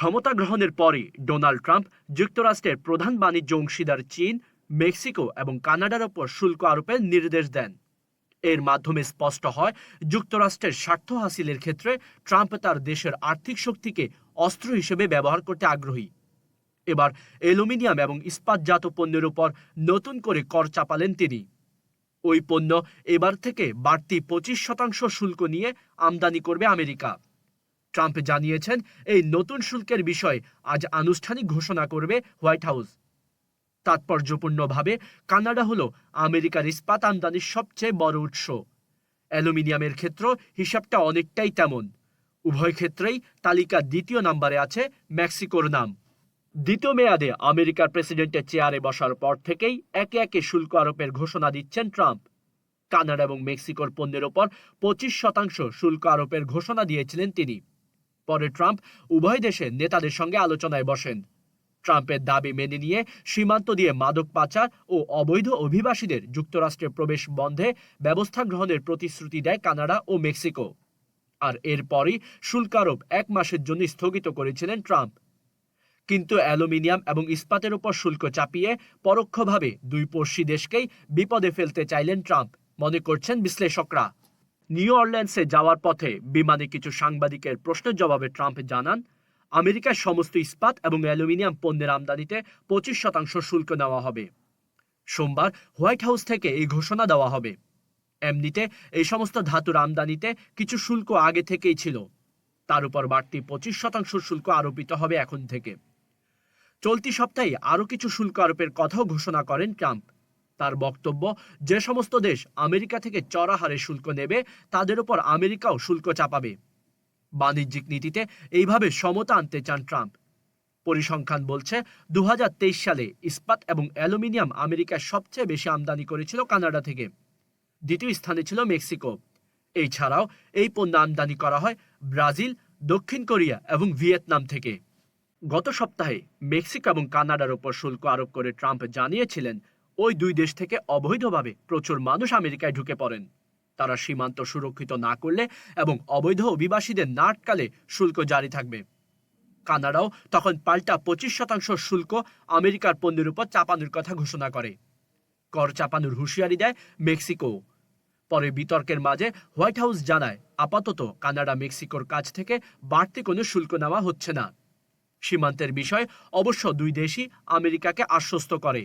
ক্ষমতা গ্রহণের পরই ডোনাল্ড ট্রাম্প যুক্তরাষ্ট্রের প্রধান বাণিজ্য অংশীদার চীন, মেক্সিকো এবং কানাডার ওপর শুল্ক আরোপের নির্দেশ দেন। এর মাধ্যমে স্পষ্ট হয়, যুক্তরাষ্ট্রের স্বার্থ হাসিলের ক্ষেত্রে ট্রাম্প তার দেশের আর্থিক শক্তিকে অস্ত্র হিসেবে ব্যবহার করতে আগ্রহী। এবার অ্যালুমিনিয়াম এবং ইস্পাতজাত পণ্যের উপর নতুন করে কর চাপালেন তিনি। ওই পণ্য এবার থেকে বাড়তি পঁচিশ শতাংশ শুল্ক নিয়ে আমদানি করবে আমেরিকা। ট্রাম্প জানিয়েছেন, এই নতুন শুল্কের বিষয়ে আজ আনুষ্ঠানিক ঘোষণা করবে হোয়াইট হাউস। তাৎপর্যপূর্ণভাবে কানাডা হল আমেরিকার ইস্পাত আমদানির সবচেয়ে বড় উৎস। অ্যালুমিনিয়ামের ক্ষেত্র হিসাবটা অনেকটাই তেমন। উভয় ক্ষেত্রেই তালিকার দ্বিতীয় নম্বরে আছে মেক্সিকোর নাম। দ্বিতীয় মেয়াদে আমেরিকার প্রেসিডেন্টের চেয়ারে বসার পর থেকেই একে একে শুল্ক আরোপের ঘোষণা দিচ্ছেন ট্রাম্প। কানাডা এবং মেক্সিকোর পণ্যের ওপর পঁচিশ শতাংশ শুল্ক আরোপের ঘোষণা দিয়েছিলেন তিনি। পরে ট্রাম্প উভয় দেশের নেতাদের সঙ্গে আলোচনায় বসেন। ট্রাম্পের দাবি মেনে নিয়ে সীমান্ত দিয়ে মাদক পাচার ও অবৈধ অভিবাসীদের যুক্তরাষ্ট্রে প্রবেশ বন্ধে ব্যবস্থা গ্রহণের প্রতিশ্রুতি দেয় কানাডা ও মেক্সিকো। আর এরপরই শুল্ক আরোপ এক মাসের জন্য স্থগিত করেছিলেন ট্রাম্প। কিন্তু অ্যালুমিনিয়াম এবং ইস্পাতের উপর শুল্ক চাপিয়ে পরোক্ষভাবে দুই পড়শি দেশকেই বিপদে ফেলতে চাইলেন ট্রাম্প, মনে করছেন বিশ্লেষকরা। নিউ অরল্যান্ডসে যাওয়ার পথে বিমানে কিছু সাংবাদিকের প্রশ্নের জবাবে ট্রাম্প জানান, আমেরিকার সমস্ত ইস্পাত এবং অ্যালুমিনিয়াম পণ্যের আমদানিতে পঁচিশ শতাংশ শুল্ক নেওয়া হবে। সোমবার হোয়াইট হাউস থেকে এই ঘোষণা দেওয়া হবে। এমনিতে এই সমস্ত ধাতুর আমদানিতে কিছু শুল্ক আগে থেকেই ছিল। তার উপর বাড়তি পঁচিশ শতাংশ শুল্ক আরোপিত হবে এখন থেকে। চলতি সপ্তাহে আরও কিছু শুল্ক আরোপের কথাও ঘোষণা করেন ট্রাম্প। তার বক্তব্য, যে সমস্ত দেশ আমেরিকা থেকে চড়া হারে শুল্ক নেবে, তাদের উপর আমেরিকাও শুল্ক চাপাবে। বাণিজ্যিক নীতিতে এইভাবে সমতা আনতে চান ট্রাম্প। পরিসংখ্যান বলছে দু সালে ইস্পাত এবং অ্যালুমিনিয়াম আমেরিকায় সবচেয়ে বেশি আমদানি করেছিল কানাডা থেকে। দ্বিতীয় স্থানে ছিল মেক্সিকো। এছাড়াও এই পণ্য আমদানি করা হয় ব্রাজিল, দক্ষিণ কোরিয়া এবং ভিয়েতনাম থেকে। গত সপ্তাহে মেক্সিকো এবং কানাডার ওপর শুল্ক আরোপ করে ট্রাম্প জানিয়েছিলেন ওই দুই দেশ থেকে অবৈধভাবে প্রচুর মানুষ আমেরিকায় ঢুকে পড়েন। তারা সীমান্ত সুরক্ষিত না করলে এবং অবৈধ অভিবাসীদের না আটকালে শুল্ক জারি থাকবে। কানাডাও তখন পাল্টা পঁচিশ শতাংশ শুল্ক আমেরিকার পণ্যের উপর চাপানোর কথা ঘোষণা করে। কর চাপানোর হুঁশিয়ারি দেয় মেক্সিকো। পরে বিতর্কের মাঝে হোয়াইট হাউস জানায়, আপাতত কানাডা মেক্সিকোর কাছ থেকে বাড়তি কোনো শুল্ক নেওয়া হচ্ছে না। সীমান্তের বিষয়ে অবশ্য দুই দেশই আমেরিকাকে আশ্বস্ত করে।